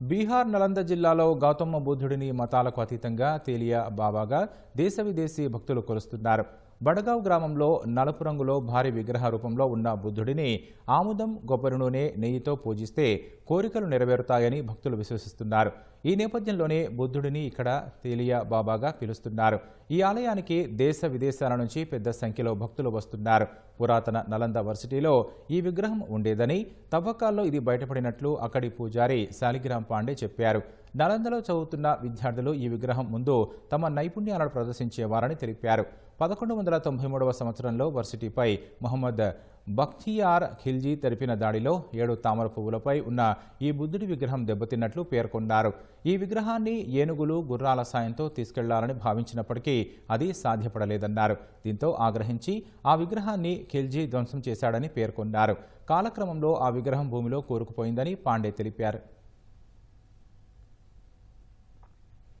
బీహార్ నలంద జిల్లాలో గౌతమ బుద్ధుడిని మతాలకు అతీతంగా తేలియా బాబాగా దేశ విదేశీ భక్తులు కొలుస్తున్నారు. బడగావ్ గ్రామంలో నలుపు రంగులో భారీ విగ్రహ రూపంలో ఉన్న బుద్ధుడిని ఆముదం కొబ్బరి నూనె నెయ్యితో పూజిస్తే కోరికలు నెరవేరుతాయని భక్తులు విశ్వసిస్తున్నారు. ఈ నేపథ్యంలోనే బుద్ధుడిని ఇక్కడ తేలియా బాబాగా పిలుస్తున్నారు. ఈ ఆలయానికి దేశ విదేశాల నుంచి పెద్ద సంఖ్యలో భక్తులు వస్తున్నారు. పురాతన నలంద వర్సిటీలో ఈ విగ్రహం ఉండేదని తవ్వకాల్లో ఇది బయటపడినట్లు అక్కడి పూజారి శాలిగ్రామ్ పాండే చెప్పారు. నలందలో చదువుతున్న విద్యార్థులు ఈ విగ్రహం ముందు తమ నైపుణ్యాలను ప్రదర్శించేవారని తెలిపారు. పదకొండు వందల తొంభై మూడవ సంవత్సరంలో వర్సిటీపై మొహమ్మద్ బఖ్తియార్ ఖిల్జీ తెలిపిన దాడిలో ఏడు తామర పువ్వులపై ఉన్న ఈ బుద్ధుడి విగ్రహం దెబ్బతిన్నట్లు పేర్కొన్నారు. ఈ విగ్రహాన్ని ఏనుగులు గుర్రాల సాయంతో తీసుకెళ్ళాలని భావించినప్పటికీ అది సాధ్యపడలేదన్నారు. దీంతో ఆగ్రహించి ఆ విగ్రహాన్ని ఖిల్జీ ధ్వంసం చేశాడని పేర్కొన్నారు. కాలక్రమంలో ఆ విగ్రహం భూమిలో కూరుకుపోయిందని పాండే తెలిపారు.